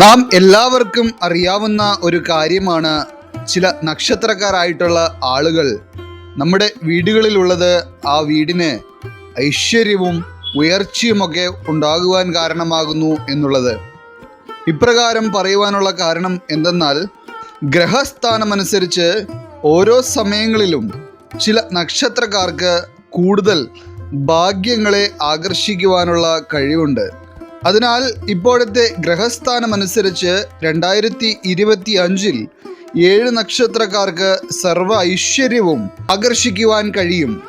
നാം എല്ലാവർക്കും അറിയാവുന്ന ഒരു കാര്യമാണ് ചില നക്ഷത്രക്കാരായിട്ടുള്ള ആളുകൾ. നമ്മുടെ വീടുകളിലുള്ളത് ആ വീടിന് ഐശ്വര്യവും ഉയർച്ചയുമൊക്കെ ഉണ്ടാകുവാൻ കാരണമാകുന്നു എന്നുള്ളത്. ഇപ്രകാരം പറയുവാനുള്ള കാരണം എന്തെന്നാൽ ഗ്രഹസ്ഥാനമനുസരിച്ച് ഓരോ സമയങ്ങളിലും ചില നക്ഷത്രക്കാർക്ക് കൂടുതൽ ഭാഗ്യങ്ങളെ ആകർഷിക്കുവാനുള്ള കഴിവുണ്ട്. അതിനാൽ ഇപ്പോഴത്തെ ഗ്രഹസ്ഥാനം അനുസരിച്ച് രണ്ടായിരത്തി ഇരുപത്തി അഞ്ചിൽ ഏഴ് നക്ഷത്രക്കാർക്ക് സർവ ഐശ്വര്യവും ആകർഷിക്കുവാൻ കഴിയും.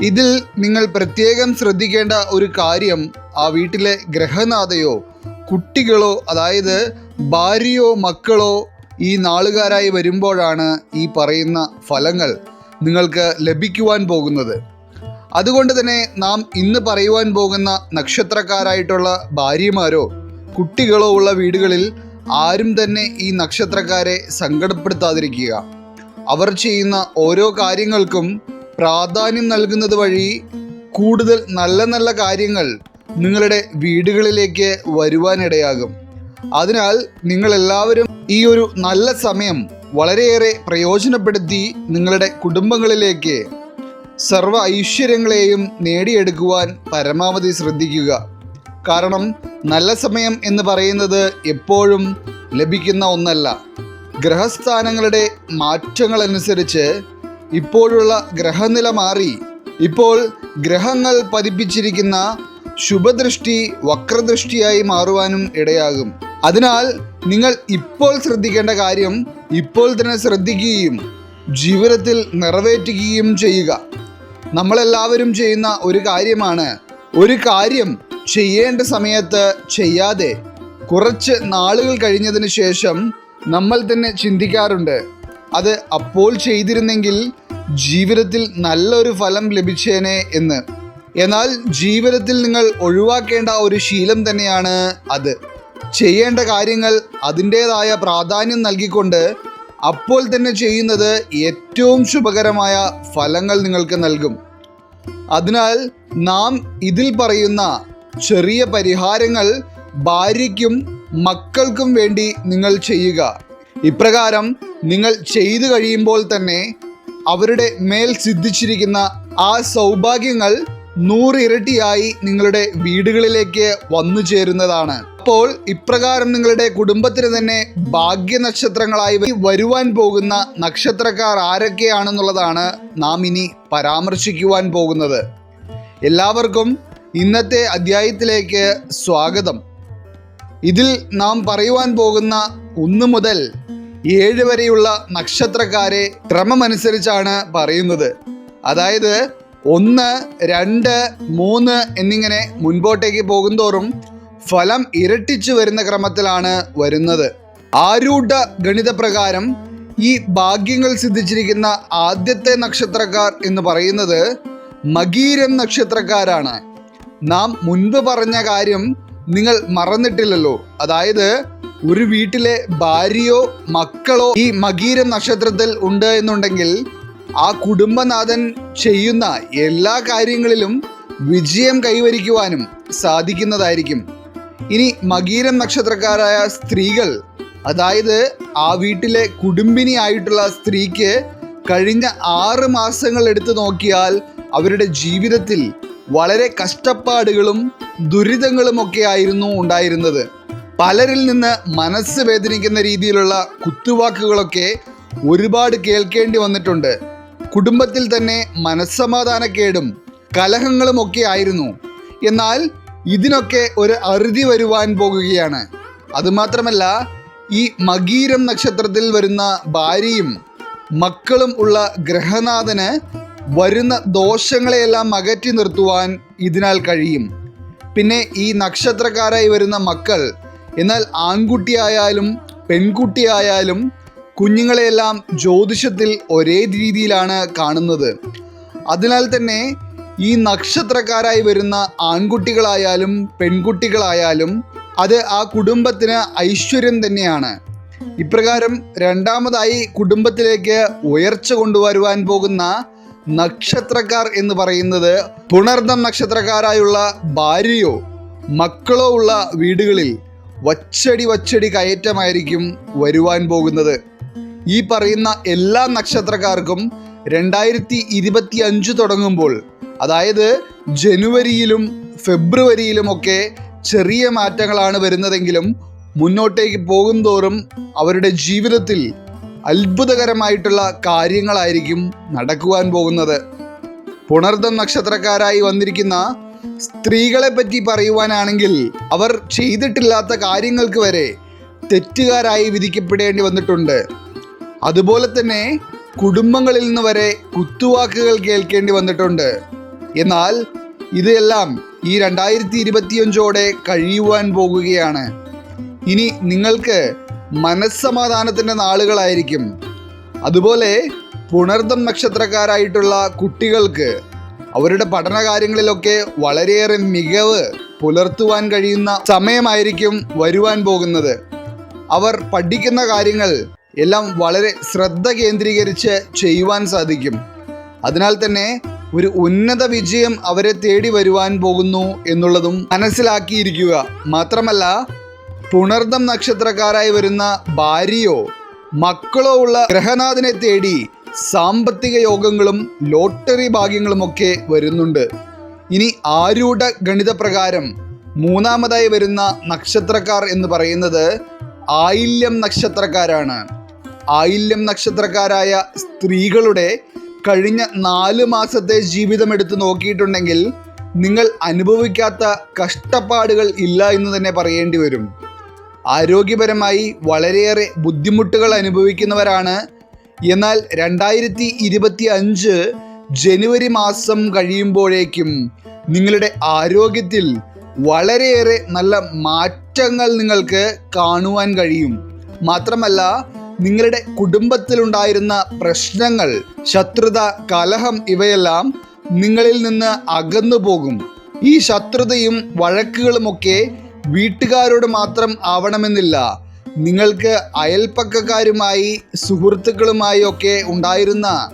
ഇതിൽ നിങ്ങൾ പ്രത്യേകം ശ്രദ്ധിക്കേണ്ട ഒരു കാര്യം ആ വീട്ടിലെ ഗ്രഹനാഥയോ കുട്ടികളോ അതായത് ഭാര്യയോ മക്കളോ ഈ നാളുകാരായി വരുമ്പോഴാണ് ഈ പറയുന്ന ഫലങ്ങൾ നിങ്ങൾക്ക് ലഭിക്കുവാൻ പോകുന്നത്. അതുകൊണ്ട് തന്നെ നാം ഇന്ന് പറയുവാൻ പോകുന്ന നക്ഷത്രക്കാരായിട്ടുള്ള ഭാര്യമാരോ കുട്ടികളോ ഉള്ള വീടുകളിൽ ആരും തന്നെ ഈ നക്ഷത്രക്കാരെ സങ്കടപ്പെടുത്താതിരിക്കുക. അവർ ചെയ്യുന്ന ഓരോ കാര്യങ്ങൾക്കും പ്രാധാന്യം നൽകുന്നത് വഴി കൂടുതൽ നല്ല നല്ല കാര്യങ്ങൾ നിങ്ങളുടെ വീടുകളിലേക്ക് വരുവാനിടയാകും. അതിനാൽ നിങ്ങൾ എല്ലാവരും ഈ ഒരു നല്ല സമയം വളരെയേറെ പ്രയോജനപ്പെടുത്തി നിങ്ങളുടെ കുടുംബങ്ങളിലേക്ക് സർവ ഐശ്വര്യങ്ങളെയും നേടിയെടുക്കുവാൻ പരമാവധി ശ്രദ്ധിക്കുക. കാരണം നല്ല സമയം എന്ന് പറയുന്നത് എപ്പോഴും ലഭിക്കുന്ന ഒന്നല്ല. ഗ്രഹസ്ഥാനങ്ങളുടെ മാറ്റങ്ങളനുസരിച്ച് ഇപ്പോഴുള്ള ഗ്രഹനില മാറി. ഇപ്പോൾ ഗ്രഹങ്ങൾ പതിപ്പിച്ചിരിക്കുന്ന ശുഭദൃഷ്ടി വക്രദൃഷ്ടിയായി മാറുവാനും ഇടയാകും. അതിനാൽ നിങ്ങൾ ഇപ്പോൾ ശ്രദ്ധിക്കേണ്ട കാര്യം ഇപ്പോൾ തന്നെ ശ്രദ്ധിക്കുകയും ജീവിതത്തിൽ നിറവേറ്റുകയും ചെയ്യുക. നമ്മളെല്ലാവരും ചെയ്യുന്ന ഒരു കാര്യമാണ്. ഒരു കാര്യം ചെയ്യേണ്ട സമയത്ത് ചെയ്യാതെ കുറച്ച് നാളുകൾ കഴിഞ്ഞതിന് ശേഷം നമ്മൾ തന്നെ ചിന്തിക്കാറുണ്ട്. അത് അപ്പോൾ ചെയ്തിരുന്നെങ്കിൽ ജീവിതത്തിൽ നല്ലൊരു ഫലം ലഭിച്ചേനെ എന്ന്. എന്നാൽ ജീവിതത്തിൽ നിങ്ങൾ ഒഴിവാക്കേണ്ട ഒരു ശീലം തന്നെയാണ് അത്. ചെയ്യേണ്ട കാര്യങ്ങൾ അതിന്റേതായ പ്രാധാന്യം നൽകിക്കൊണ്ട് അപ്പോൾ തന്നെ ചെയ്യുന്നത് ഏറ്റവും ശുഭകരമായ ഫലങ്ങൾ നിങ്ങൾക്ക് നൽകും. അതിനാൽ നാം ഇതിൽ പറയുന്ന ചെറിയ പരിഹാരങ്ങൾ ഭാര്യയ്ക്കും മക്കൾക്കും വേണ്ടി നിങ്ങൾ ചെയ്യുക. ഇപ്രകാരം നിങ്ങൾ ചെയ്തു കഴിയുമ്പോൾ തന്നെ അവരുടെ മേൽ സിദ്ധിച്ചിരിക്കുന്ന ആ സൗഭാഗ്യങ്ങൾ നൂറിരട്ടിയായി നിങ്ങളുടെ വീടുകളിലേക്ക് വന്നു ചേരുന്നതാണ്. അപ്പോൾ ഇപ്രകാരം നിങ്ങളുടെ കുടുംബത്തിന് തന്നെ ഭാഗ്യ നക്ഷത്രങ്ങളായി വരുവാൻ പോകുന്ന നക്ഷത്രക്കാർ ആരൊക്കെയാണെന്നുള്ളതാണ് നാം ഇനി പരാമർശിക്കുവാൻ പോകുന്നത്. എല്ലാവർക്കും ഇന്നത്തെ അധ്യായത്തിലേക്ക് സ്വാഗതം. ഇതിൽ നാം പറയുവാൻ പോകുന്ന ഒന്ന് മുതൽ ഏഴ് വരെയുള്ള നക്ഷത്രക്കാരെ ക്രമമനുസരിച്ചാണ് പറയുന്നത്. അതായത് ഒന്ന് രണ്ട് മൂന്ന് എന്നിങ്ങനെ മുൻപോട്ടേക്ക് പോകുന്തോറും ഫലം ഇരട്ടിച്ചു വരുന്ന ക്രമത്തിലാണ് വരുന്നത്. ആരൂഢ ഗണിതപ്രകാരം ഈ ഭാഗ്യങ്ങൾ സിദ്ധിച്ചിരിക്കുന്ന ആദ്യത്തെ നക്ഷത്രക്കാർ എന്ന് പറയുന്നത് മകീരം നക്ഷത്രക്കാരാണ്. നാം മുൻപ് പറഞ്ഞ കാര്യം നിങ്ങൾ മറന്നിട്ടില്ലല്ലോ. അതായത് ഒരു വീട്ടിലെ ഭാര്യയോ മക്കളോ ഈ മകീരം നക്ഷത്രത്തിൽ ഉണ്ട് എന്നുണ്ടെങ്കിൽ ആ കുടുംബനാഥൻ ചെയ്യുന്ന എല്ലാ കാര്യങ്ങളിലും വിജയം കൈവരിക്കുവാനും സാധിക്കുന്നതായിരിക്കും. ഇനി മകീരം നക്ഷത്രക്കാരായ സ്ത്രീകൾ അതായത് ആ വീട്ടിലെ കുടുംബിനി ആയിട്ടുള്ള സ്ത്രീക്ക് കഴിഞ്ഞ ആറ് മാസങ്ങൾ എടുത്തു നോക്കിയാൽ അവരുടെ ജീവിതത്തിൽ വളരെ കഷ്ടപ്പാടുകളും ദുരിതങ്ങളും ഒക്കെ ആയിരുന്നു ഉണ്ടായിരുന്നത്. പലരിൽ നിന്ന് മനസ്സ് വേദനിക്കുന്ന രീതിയിലുള്ള കുത്തുവാക്കുകളൊക്കെ ഒരുപാട് കേൾക്കേണ്ടി വന്നിട്ടുണ്ട്. കുടുംബത്തിൽ തന്നെ മനസ്സമാധാനക്കേടും കലഹങ്ങളും ഒക്കെ ആയിരുന്നു. എന്നാൽ ഇതിനൊക്കെ ഒരു അറുതി വരുവാൻ പോകുകയാണ്. അതുമാത്രമല്ല ഈ മകീരം നക്ഷത്രത്തിൽ വരുന്ന ഭാര്യയും മക്കളും ഉള്ള ഗ്രഹനാഥന് വരുന്ന ദോഷങ്ങളെയെല്ലാം അകറ്റി നിർത്തുവാൻ ഇതിനാൽ കഴിയും. പിന്നെ ഈ നക്ഷത്രക്കാരായി വരുന്ന മക്കൾ എന്നാൽ ആൺകുട്ടിയായാലും പെൺകുട്ടിയായാലും കുഞ്ഞുങ്ങളെയെല്ലാം ജ്യോതിഷത്തിൽ ഒരേ രീതിയിലാണ് കാണുന്നത്. അതിനാൽ തന്നെ ഈ നക്ഷത്രക്കാരായി വരുന്ന ആൺകുട്ടികളായാലും പെൺകുട്ടികളായാലും അത് ആ കുടുംബത്തിന് ഐശ്വര്യം തന്നെയാണ്. ഇപ്രകാരം രണ്ടാമതായി കുടുംബത്തിലേക്ക് ഉയർച്ച കൊണ്ടുവരുവാൻ പോകുന്ന നക്ഷത്രക്കാർ എന്ന് പറയുന്നത് പുണർദം നക്ഷത്രക്കാരായുള്ള ഭാര്യയോ മക്കളോ ഉള്ള വീടുകളിൽ വച്ചടി വച്ചടി കയറ്റമായിരിക്കും വരുവാൻ പോകുന്നത്. ഈ പറയുന്ന എല്ലാ നക്ഷത്രക്കാർക്കും രണ്ടായിരത്തി ഇരുപത്തി അഞ്ച് തുടങ്ങുമ്പോൾ അതായത് ജനുവരിയിലും ഫെബ്രുവരിയിലുമൊക്കെ ചെറിയ മാറ്റങ്ങളാണ് വരുന്നതെങ്കിലും മുന്നോട്ടേക്ക് പോകും തോറും അവരുടെ ജീവിതത്തിൽ അത്ഭുതകരമായിട്ടുള്ള കാര്യങ്ങളായിരിക്കും നടക്കുവാൻ പോകുന്നത്. പുണർദം നക്ഷത്രക്കാരായി വന്നിരിക്കുന്ന സ്ത്രീകളെ പറ്റി പറയുവാനാണെങ്കിൽ അവർ ചെയ്തിട്ടില്ലാത്ത കാര്യങ്ങൾക്ക് വരെ തെറ്റുകാരായി വിധിക്കപ്പെടേണ്ടി വന്നിട്ടുണ്ട്. അതുപോലെ തന്നെ കുടുംബങ്ങളിൽ നിന്ന് വരെ കുത്തുവാക്കുകൾ കേൾക്കേണ്ടി വന്നിട്ടുണ്ട്. എന്നാൽ ഇതെല്ലാം ഈ രണ്ടായിരത്തി ഇരുപത്തിയഞ്ചോടെ കഴിയുവാൻ പോകുകയാണ്. ഇനി നിങ്ങൾക്ക് മനസ്സമാധാനത്തിന്റെ നാളുകളായിരിക്കും. അതുപോലെ പുണർദം നക്ഷത്രക്കാരായിട്ടുള്ള കുട്ടികൾക്ക് അവരുടെ പഠന കാര്യങ്ങളിലൊക്കെ വളരെയേറെ മികവ് പുലർത്തുവാൻ കഴിയുന്ന സമയമായിരിക്കും വരുവാൻ പോകുന്നത്. അവർ പഠിക്കുന്ന കാര്യങ്ങൾ എല്ലാം വളരെ ശ്രദ്ധ കേന്ദ്രീകരിച്ച് ചെയ്യുവാൻ സാധിക്കും. അതിനാൽ തന്നെ ഒരു ഉന്നത വിജയം അവരെ തേടി വരുവാൻ പോകുന്നു എന്നുള്ളതും മനസ്സിലാക്കിയിരിക്കുക. മാത്രമല്ല പുണർദം നക്ഷത്രക്കാരായി വരുന്ന ഭാര്യയോ മക്കളോ ഉള്ള ഗ്രഹനാഥനെ തേടി സാമ്പത്തിക യോഗങ്ങളും ലോട്ടറി ഭാഗ്യങ്ങളുമൊക്കെ വരുന്നുണ്ട്. ഇനി ആരൂഢ ഗണിതപ്രകാരം മൂന്നാമതായി വരുന്ന നക്ഷത്രക്കാർ എന്ന് പറയുന്നത് ആയില്യം നക്ഷത്രക്കാരാണ്. ആയില്യം നക്ഷത്രക്കാരായ സ്ത്രീകളുടെ കഴിഞ്ഞ നാല് മാസത്തെ ജീവിതം എടുത്ത് നോക്കിയിട്ടുണ്ടെങ്കിൽ നിങ്ങൾ അനുഭവിക്കാത്ത കഷ്ടപ്പാടുകൾ ഇല്ല എന്ന് തന്നെ പറയേണ്ടി വരും. ആരോഗ്യപരമായി വളരെയേറെ ബുദ്ധിമുട്ടുകൾ അനുഭവിക്കുന്നവരാണ്. എന്നാൽ രണ്ടായിരത്തി ഇരുപത്തി അഞ്ച് ജനുവരി മാസം കഴിയുമ്പോഴേക്കും നിങ്ങളുടെ ആരോഗ്യത്തിൽ വളരെയേറെ നല്ല മാറ്റങ്ങൾ നിങ്ങൾക്ക് കാണുവാൻ കഴിയും. മാത്രമല്ല നിങ്ങളുടെ കുടുംബത്തിലുണ്ടായിരുന്ന പ്രശ്നങ്ങൾ ശത്രുത കലഹം ഇവയെല്ലാം നിങ്ങളിൽ നിന്ന് അകന്നു പോകും. ഈ ശത്രുതയും വഴക്കുകളുമൊക്കെ വീട്ടുകാരോട് മാത്രം ആവണമെന്നില്ല. നിങ്ങൾക്ക് അയൽപ്പക്കക്കാരുമായി സുഹൃത്തുക്കളുമായി ഒക്കെ ഉണ്ടായിരുന്ന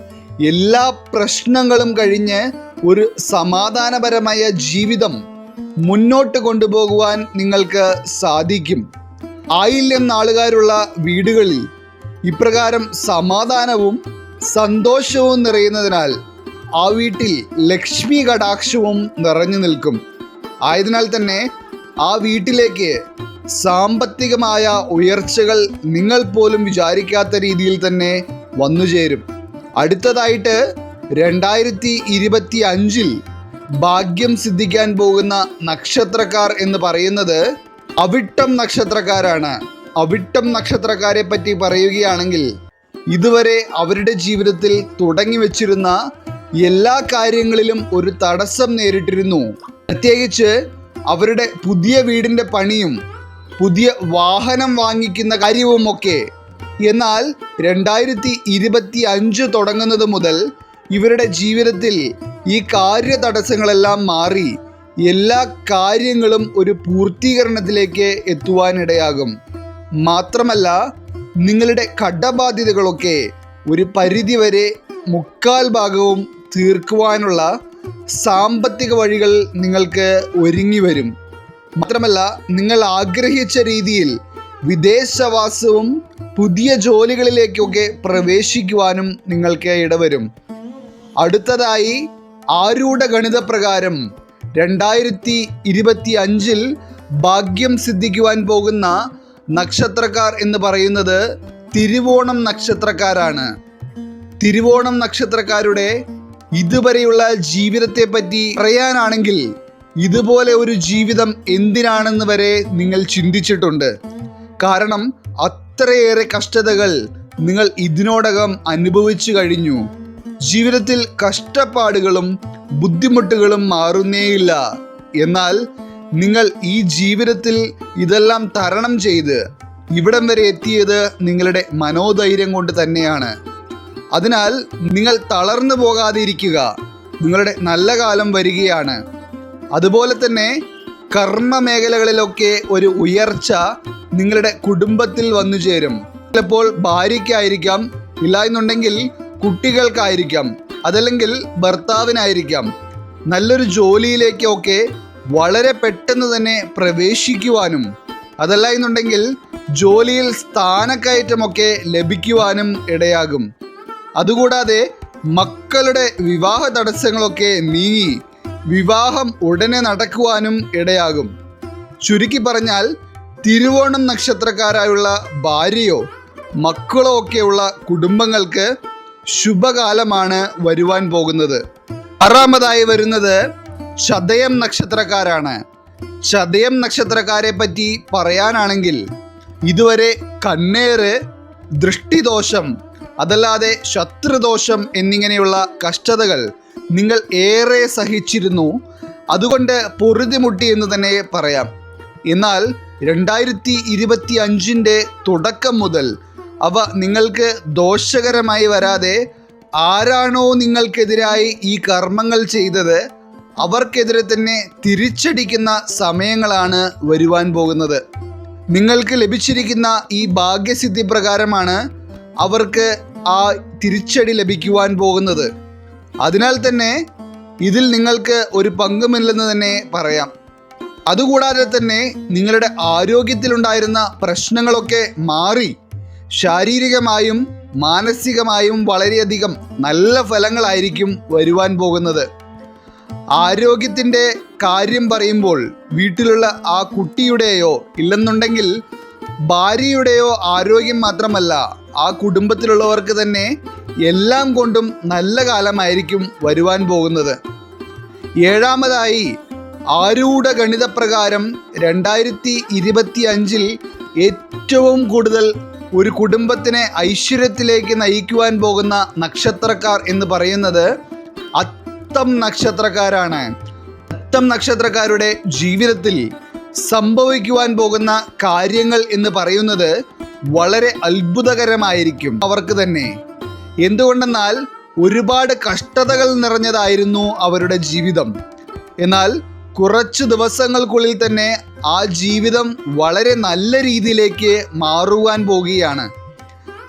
എല്ലാ പ്രശ്നങ്ങളും കഴിഞ്ഞ് ഒരു സമാധാനപരമായ ജീവിതം മുന്നോട്ട് കൊണ്ടുപോകുവാൻ നിങ്ങൾക്ക് സാധിക്കും. ആയില്യം നാളുകാരുള്ള വീടുകളിൽ ഇപ്രകാരം സമാധാനവും സന്തോഷവും നിറയുന്നതിനാൽ ആ വീട്ടിൽ ലക്ഷ്മി കടാക്ഷവും നിറഞ്ഞു നിൽക്കും. ആയതിനാൽ തന്നെ ആ വീട്ടിലേക്ക് സാമ്പത്തികമായ ഉയർച്ചകൾ നിങ്ങൾ പോലും വിചാരിക്കാത്ത രീതിയിൽ തന്നെ വന്നുചേരും അടുത്തതായിട്ട് രണ്ടായിരത്തി ഇരുപത്തി അഞ്ചിൽ ഭാഗ്യം സിദ്ധിക്കാൻ പോകുന്ന നക്ഷത്രക്കാർ എന്ന് പറയുന്നത് അവിട്ടം നക്ഷത്രക്കാരാണ്. അവിട്ടം നക്ഷത്രക്കാരെ പറ്റി പറയുകയാണെങ്കിൽ ഇതുവരെ അവരുടെ ജീവിതത്തിൽ തുടങ്ങി വച്ചിരുന്ന എല്ലാ കാര്യങ്ങളിലും ഒരു തടസ്സം നേരിട്ടിരുന്നു. പ്രത്യേകിച്ച് അവരുടെ പുതിയ വീടിന്റെ പണിയും പുതിയ വാഹനം വാങ്ങിക്കുന്ന കാര്യവുമൊക്കെ. എന്നാൽ രണ്ടായിരത്തി ഇരുപത്തി അഞ്ച് തുടങ്ങുന്നത് മുതൽ ഇവരുടെ ജീവിതത്തിൽ ഈ കാര്യ തടസ്സങ്ങളെല്ലാം മാറി എല്ലാ കാര്യങ്ങളും ഒരു പൂർത്തീകരണത്തിലേക്ക് എത്തുവാനിടയാകും. മാത്രമല്ല നിങ്ങളുടെ കടബാധ്യതകളൊക്കെ ഒരു പരിധിവരെ മുക്കാൽ ഭാഗവും തീർക്കുവാനുള്ള സാമ്പത്തിക വഴികൾ നിങ്ങൾക്ക് ഒരുങ്ങി വരും. മാത്രമല്ല നിങ്ങൾ ആഗ്രഹിച്ച രീതിയിൽ വിദേശവാസവും പുതിയ ജോലികളിലേക്കൊക്കെ പ്രവേശിക്കുവാനും നിങ്ങൾക്ക് ഇടവരും. അടുത്തതായി ആരൂഢ ഗണിതപ്രകാരം രണ്ടായിരത്തി ഇരുപത്തി അഞ്ചിൽ ഭാഗ്യം സിദ്ധിക്കുവാൻ പോകുന്ന നക്ഷത്രക്കാർ എന്ന് പറയുന്നത് തിരുവോണം നക്ഷത്രക്കാരാണ്. തിരുവോണം നക്ഷത്രക്കാരുടെ ഇതുവരെയുള്ള ജീവിതത്തെ പറ്റി പറയാനാണെങ്കിൽ ഇതുപോലെ ഒരു ജീവിതം എന്തിനാണെന്ന് വരെ നിങ്ങൾ ചിന്തിച്ചിട്ടുണ്ട്. കാരണം അത്രയേറെ കഷ്ടതകൾ നിങ്ങൾ ഇതിനോടകം അനുഭവിച്ചു കഴിഞ്ഞു. ജീവിതത്തിൽ കഷ്ടപ്പാടുകളും ബുദ്ധിമുട്ടുകളും മാറുന്നേയില്ല. എന്നാൽ നിങ്ങൾ ഈ ജീവിതത്തിൽ ഇതെല്ലാം തരണം ചെയ്ത് ഇവിടം വരെ എത്തിയത് നിങ്ങളുടെ മനോധൈര്യം കൊണ്ട് തന്നെയാണ്. അതിനാൽ നിങ്ങൾ തളർന്നു പോകാതിരിക്കുക. നിങ്ങളുടെ നല്ല കാലം വരികയാണ്. അതുപോലെ തന്നെ കർമ്മ മേഖലകളിലൊക്കെ ഒരു ഉയർച്ച നിങ്ങളുടെ കുടുംബത്തിൽ വന്നു ചേരും. ചിലപ്പോൾ ഭാര്യയ്ക്കായിരിക്കാം ഇല്ല എന്നുണ്ടെങ്കിൽ കുട്ടികൾക്കായിരിക്കാം അതല്ലെങ്കിൽ ഭർത്താവിനായിരിക്കാം. നല്ലൊരു ജോലിയിലേക്കൊക്കെ വളരെ പെട്ടെന്ന് തന്നെ പ്രവേശിക്കുവാനും അതല്ല എന്നുണ്ടെങ്കിൽ ജോലിയിൽ സ്ഥാനക്കയറ്റമൊക്കെ ലഭിക്കുവാനും ഇടയാകും. അതുകൂടാതെ മക്കളുടെ വിവാഹ തടസ്സങ്ങളൊക്കെ നീങ്ങി വിവാഹം ഉടനെ നടക്കുവാനും ഇടയാകും. ചുരുക്കി പറഞ്ഞാൽ തിരുവോണം നക്ഷത്രക്കാരായുള്ള ഭാര്യയോ മക്കളോ ഒക്കെയുള്ള കുടുംബങ്ങൾക്ക് ശുഭകാലമാണ് വരുവാൻ പോകുന്നത്. ആറാമതായി വരുന്നത് ചതയം നക്ഷത്രക്കാരാണ്. ചതയം നക്ഷത്രക്കാരെ പറ്റി പറയാനാണെങ്കിൽ ഇതുവരെ കണ്ണേറ് ദൃഷ്ടിദോഷം അതല്ലാതെ ശത്രുദോഷം എന്നിങ്ങനെയുള്ള കഷ്ടതകൾ നിങ്ങൾ ഏറെ സഹിച്ചിരുന്നു. അതുകൊണ്ട് പൊറുതിമുട്ടി എന്ന് തന്നെ പറയാം. എന്നാൽ രണ്ടായിരത്തി ഇരുപത്തി അഞ്ചിന്റെ തുടക്കം മുതൽ അവ നിങ്ങൾക്ക് ദോഷകരമായി വരാതെ ആരാണോ നിങ്ങൾക്കെതിരായി ഈ കർമ്മങ്ങൾ ചെയ്തത് അവർക്കെതിരെ തന്നെ തിരിച്ചടിക്കുന്ന സമയങ്ങളാണ് വരുവാൻ പോകുന്നത്. നിങ്ങൾക്ക് ലഭിച്ചിരിക്കുന്ന ഈ ഭാഗ്യസിദ്ധി പ്രകാരമാണ് അവർക്ക് ആ തിരിച്ചടി ലഭിക്കുവാൻ പോകുന്നത്. അതിനാൽ തന്നെ ഇതിൽ നിങ്ങൾക്ക് ഒരു പങ്കുമില്ലെന്ന് തന്നെ പറയാം. അതുകൂടാതെ തന്നെ നിങ്ങളുടെ ആരോഗ്യത്തിലുണ്ടായിരുന്ന പ്രശ്നങ്ങളൊക്കെ മാറി ശാരീരികമായും മാനസികമായും വളരെയധികം നല്ല ഫലങ്ങളായിരിക്കും വരുവാൻ പോകുന്നത്. ആരോഗ്യത്തിന്റെ കാര്യം പറയുമ്പോൾ വീട്ടിലുള്ള ആ കുട്ടിയുടെയോ ഇല്ലെന്നുണ്ടെങ്കിൽ ഭാര്യയുടെയോ ആരോഗ്യം മാത്രമല്ല ആ കുടുംബത്തിലുള്ളവർക്ക് തന്നെ എല്ലാം കൊണ്ടും നല്ല കാലമായിരിക്കും വരുവാൻ പോകുന്നത്. ഏഴാമതായി ആരൂഢ ഗണിതപ്രകാരം രണ്ടായിരത്തി ഇരുപത്തി അഞ്ചിൽ ഏറ്റവും കൂടുതൽ ഒരു കുടുംബത്തിനെ ഐശ്വര്യത്തിലേക്ക് നയിക്കുവാൻ പോകുന്ന നക്ഷത്രക്കാർ എന്ന് പറയുന്നത് അത്തം നക്ഷത്രക്കാരാണ്. അത്തം നക്ഷത്രക്കാരുടെ ജീവിതത്തിൽ സംഭവിക്കുവാൻ പോകുന്ന കാര്യങ്ങൾ എന്ന് പറയുന്നത് വളരെ അത്ഭുതകരമായിരിക്കും. അവർക്ക് തന്നെ. എന്തുകൊണ്ടെന്നാൽ ഒരുപാട് കഷ്ടതകൾ നിറഞ്ഞതായിരുന്നു അവരുടെ ജീവിതം. എന്നാൽ കുറച്ച് ദിവസങ്ങൾക്കുള്ളിൽ തന്നെ ആ ജീവിതം വളരെ നല്ല രീതിയിലേക്ക് മാറുവാൻ പോകുകയാണ്.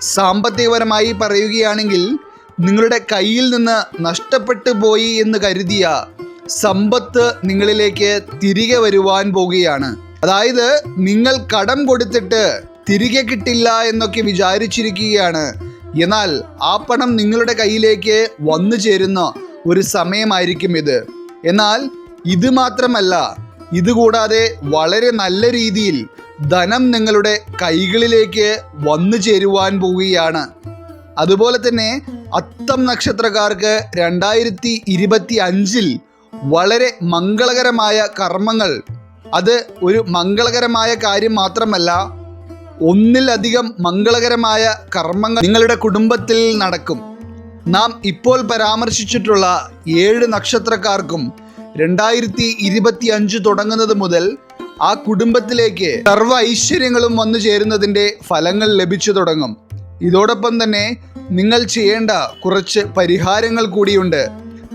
സാമ്പത്തികപരമായി പറയുകയാണെങ്കിൽ നിങ്ങളുടെ കയ്യിൽ നിന്ന് നഷ്ടപ്പെട്ടു പോയി എന്ന് കരുതിയ സമ്പത്ത് നിങ്ങളിലേക്ക് തിരികെ വരുവാൻ പോകുകയാണ്. അതായത് നിങ്ങൾ കടം കൊടുത്തിട്ട് തിരികെ കിട്ടില്ല എന്നൊക്കെ വിചാരിച്ചിരിക്കുകയാണ്. എന്നാൽ ആ പണം നിങ്ങളുടെ കയ്യിലേക്ക് വന്നു ചേരുന്ന ഒരു സമയമായിരിക്കും ഇത്. എന്നാൽ ഇത് മാത്രമല്ല ഇതുകൂടാതെ വളരെ നല്ല രീതിയിൽ ധനം നിങ്ങളുടെ കൈകളിലേക്ക് വന്നു ചേരുവാൻ പോവുകയാണ്. അതുപോലെ തന്നെ അത്തം നക്ഷത്രക്കാർക്ക് രണ്ടായിരത്തി ഇരുപത്തി അഞ്ചിൽ വളരെ മംഗളകരമായ കർമ്മങ്ങൾ. അത് ഒരു മംഗളകരമായ കാര്യം മാത്രമല്ല ഒന്നിലധികം മംഗളകരമായ കർമ്മങ്ങൾ നിങ്ങളുടെ കുടുംബത്തിൽ നടക്കും. നാം ഇപ്പോൾ പരാമർശിച്ചിട്ടുള്ള ഏഴ് നക്ഷത്രക്കാർക്കും രണ്ടായിരത്തി ഇരുപത്തി അഞ്ച് തുടങ്ങുന്നത് മുതൽ ആ കുടുംബത്തിലേക്ക് സർവ ഐശ്വര്യങ്ങളും വന്നു ചേരുന്നതിന്റെ ഫലങ്ങൾ ലഭിച്ചു തുടങ്ങും. ഇതോടൊപ്പം തന്നെ നിങ്ങൾ ചെയ്യേണ്ട കുറച്ച് പരിഹാരങ്ങൾ കൂടിയുണ്ട്.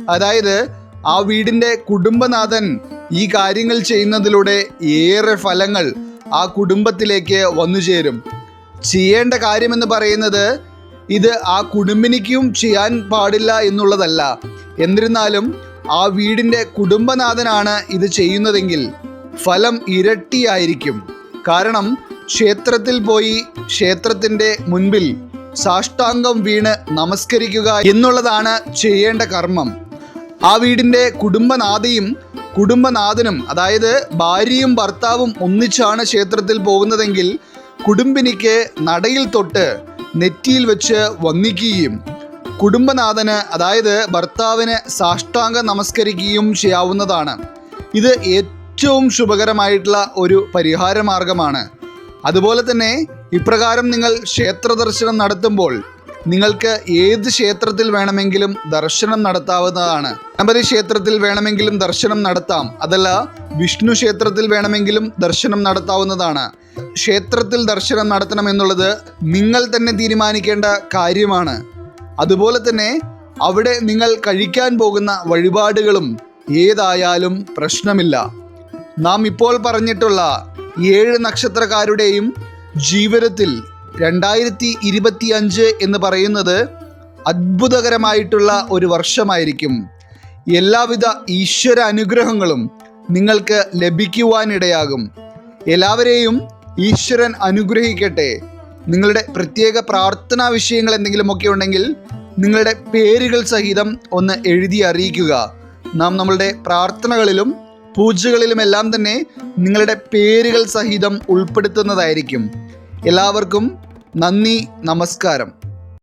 അതായത് ആ വീടിന്റെ കുടുംബനാഥൻ ഈ കാര്യങ്ങൾ ചെയ്യുന്നതിലൂടെ ഏറെ ഫലങ്ങൾ ആ കുടുംബത്തിലേക്ക് വന്നു ചേരും. ചെയ്യേണ്ട കാര്യമെന്ന് പറയുന്നത് ഇത് ആ കുടുംബിനിക്കും ചെയ്യാൻ പാടില്ല എന്നുള്ളതല്ല. എന്നിരുന്നാലും ആ വീടിന്റെ കുടുംബനാഥനാണ് ഇത് ചെയ്യുന്നതെങ്കിൽ ഫലം ഇരട്ടിയായിരിക്കും. കാരണം ക്ഷേത്രത്തിൽ പോയി ക്ഷേത്രത്തിന്റെ മുൻപിൽ സാഷ്ടാംഗം വീണ് നമസ്കരിക്കുക എന്നുള്ളതാണ് ചെയ്യേണ്ട കർമ്മം. ആ വീടിന്റെ കുടുംബനാഥയും കുടുംബനാഥനും അതായത് ഭാര്യയും ഭർത്താവും ഒന്നിച്ചാണ് ക്ഷേത്രത്തിൽ പോകുന്നതെങ്കിൽ കുടുംബിനിക്ക് നടയിൽ തൊട്ട് നെറ്റിയിൽ വെച്ച് വന്ദിക്കുകയും കുടുംബനാഥന് അതായത് ഭർത്താവിന് സാഷ്ടാംഗ നമസ്കരിക്കുകയും ചെയ്യാവുന്നതാണ്. ഇത് ഏറ്റവും ശുഭകരമായിട്ടുള്ള ഒരു പരിഹാര മാർഗമാണ് അതുപോലെ തന്നെ ഇപ്രകാരം നിങ്ങൾ ക്ഷേത്ര ദർശനം നടത്തുമ്പോൾ നിങ്ങൾക്ക് ഏത് ക്ഷേത്രത്തിൽ വേണമെങ്കിലും ദർശനം നടത്താവുന്നതാണ്. ഗണപതി ക്ഷേത്രത്തിൽ വേണമെങ്കിലും ദർശനം നടത്താം. അതല്ല വിഷ്ണു ക്ഷേത്രത്തിൽ വേണമെങ്കിലും ദർശനം നടത്താവുന്നതാണ്. ക്ഷേത്രത്തിൽ ദർശനം നടത്തണം എന്നുള്ളത് നിങ്ങൾ തന്നെ തീരുമാനിക്കേണ്ട കാര്യമാണ്. അതുപോലെ തന്നെ അവിടെ നിങ്ങൾ കഴിക്കാൻ പോകുന്ന വഴിപാടുകളും ഏതായാലും പ്രശ്നമില്ല. നാം ഇപ്പോൾ പറഞ്ഞിട്ടുള്ള ഏഴ് നക്ഷത്രക്കാരുടെയും ജീവിതത്തിൽ രണ്ടായിരത്തി ഇരുപത്തി അഞ്ച് എന്ന് പറയുന്നത് അത്ഭുതകരമായിട്ടുള്ള ഒരു വർഷമായിരിക്കും. എല്ലാവിധ ഈശ്വര അനുഗ്രഹങ്ങളും നിങ്ങൾക്ക് ലഭിക്കുവാനിടയാകും. എല്ലാവരെയും ഈശ്വരൻ അനുഗ്രഹിക്കട്ടെ. നിങ്ങളുടെ പ്രത്യേക പ്രാർത്ഥനാ വിഷയങ്ങൾ എന്തെങ്കിലുമൊക്കെ ഉണ്ടെങ്കിൽ നിങ്ങളുടെ പേരുകൾ സഹിതം ഒന്ന് എഴുതി അറിയിക്കുക. നാം നമ്മളുടെ പ്രാർത്ഥനകളിലും പൂജകളിലുമെല്ലാം തന്നെ നിങ്ങളുടെ പേരുകൾ സഹിതം ഉൾപ്പെടുത്തുന്നതായിരിക്കും. എല്ലാവർക്കും നന്ദി നമസ്കാരം.